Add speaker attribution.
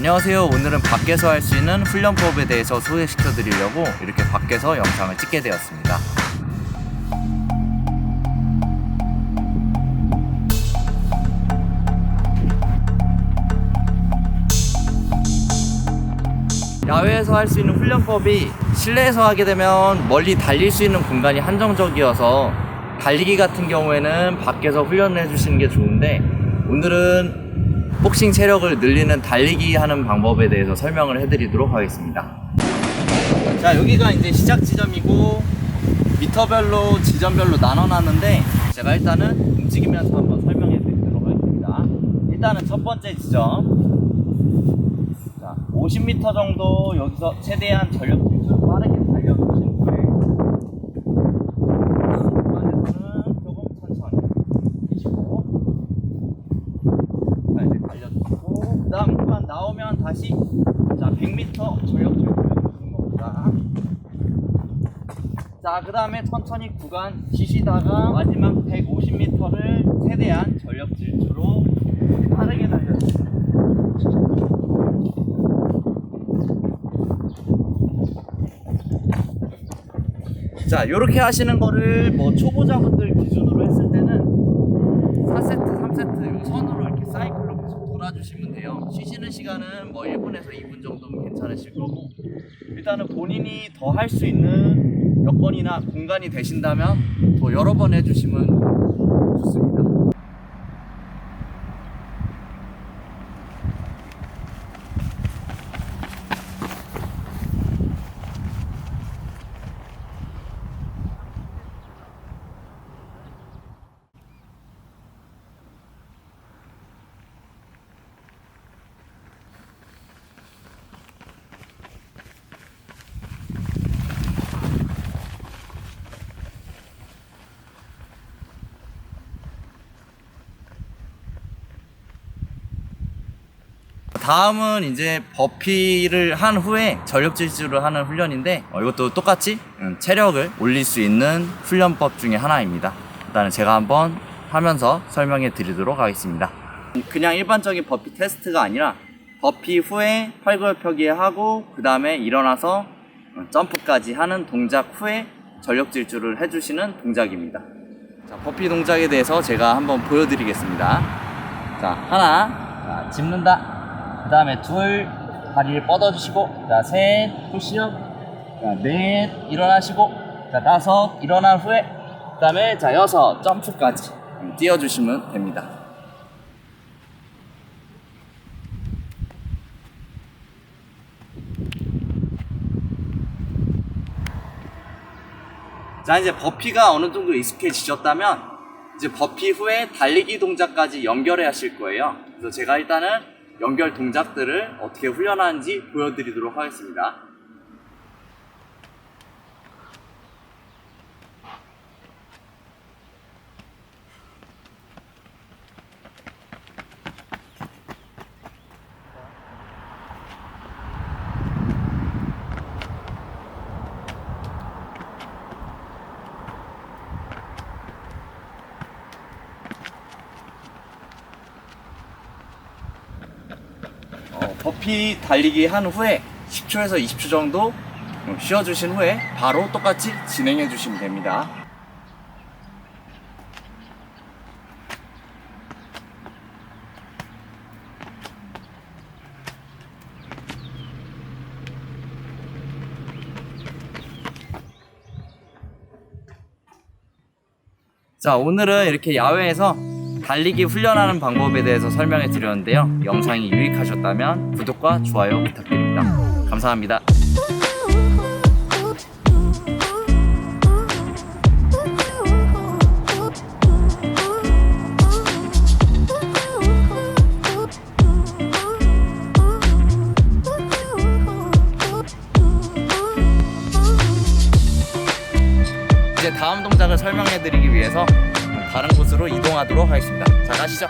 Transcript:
Speaker 1: 안녕하세요. 오늘은 밖에서 할 수 있는 훈련법에 대해서 소개시켜 드리려고 이렇게 밖에서 영상을 찍게 되었습니다. 야외에서 할 수 있는 훈련법이 실내에서 하게 되면 멀리 달릴 수 있는 공간이 한정적이어서 달리기 같은 경우에는 밖에서 훈련을 해주시는 게 좋은데 오늘은 복싱 체력을 늘리는 달리기 하는 방법에 대해서 설명을 해드리도록 하겠습니다. 자 여기가 이제 시작 지점이고 미터별로 지점별로 나눠놨는데 제가 일단은 움직이면서 한번 설명해 드리도록 하겠습니다. 일단은 첫 번째 지점 자, 50m 정도 여기서 최대한 전력 질주 빠르게 달려주신 후에 중간에서는 조금 천천히 뛰시고 자, 이제 달려주시고 그 다음 그만 나오면 다시 자 100m 전력 질주 해주시는 겁니다 자, 그 다음에 천천히 구간 쉬시다가 마지막 150m를 최대한 전력 질주로 빠르게 달려주세요. 자, 요렇게 하시는 거를 뭐 초보자분들 기준으로 했을 때는 4세트, 3세트 요 선으로 이렇게 사이클로 계속 돌아주시면 쉬시는 시간은 뭐 1분에서 2분 정도면 괜찮으실 거고 일단은 본인이 더 할 수 있는 여건이나 공간이 되신다면 더 여러 번 해주시면 좋습니다. 다음은 이제 버피를 한 후에 전력 질주를 하는 훈련인데 어, 이것도 똑같이 음, 체력을 올릴 수 있는 훈련법 중에 하나입니다. 일단은 제가 한번 하면서 설명해 드리도록 하겠습니다. 그냥 일반적인 버피 테스트가 아니라 버피 후에 팔굽혀펴기 하고 그 다음에 일어나서 어, 점프까지 하는 동작 후에 전력 질주를 해주시는 동작입니다. 자, 버피 동작에 대해서 제가 한번 보여드리겠습니다. 자, 하나, 자, 짚는다. 그 다음에 둘, 다리를 뻗어주시고, 자, 셋, 푸시업. 자, 넷, 일어나시고, 자, 다섯, 일어난 후에, 그 다음에, 자, 여섯, 점프까지 뛰어주시면 됩니다. 자, 이제 버피가 어느 정도 익숙해지셨다면, 이제 버피 후에 달리기 동작까지 연결해 하실 거예요. 그래서 제가 일단은 연결 동작들을 어떻게 훈련하는지 보여드리도록 하겠습니다. 어, 버피 달리기 한 후에 10초에서 20초 정도 어, 쉬어주신 후에 바로 똑같이 진행해 주시면 됩니다. 자, 오늘은 이렇게 야외에서 달리기 훈련하는 방법에 대해서 설명해 드렸는데요. 영상이 유익하셨다면 구독과 좋아요 부탁드립니다. 감사합니다. 이제 다음 동작을 설명해 드리기 위해서 다른 곳으로 이동하도록 하겠습니다. 자, 가시죠.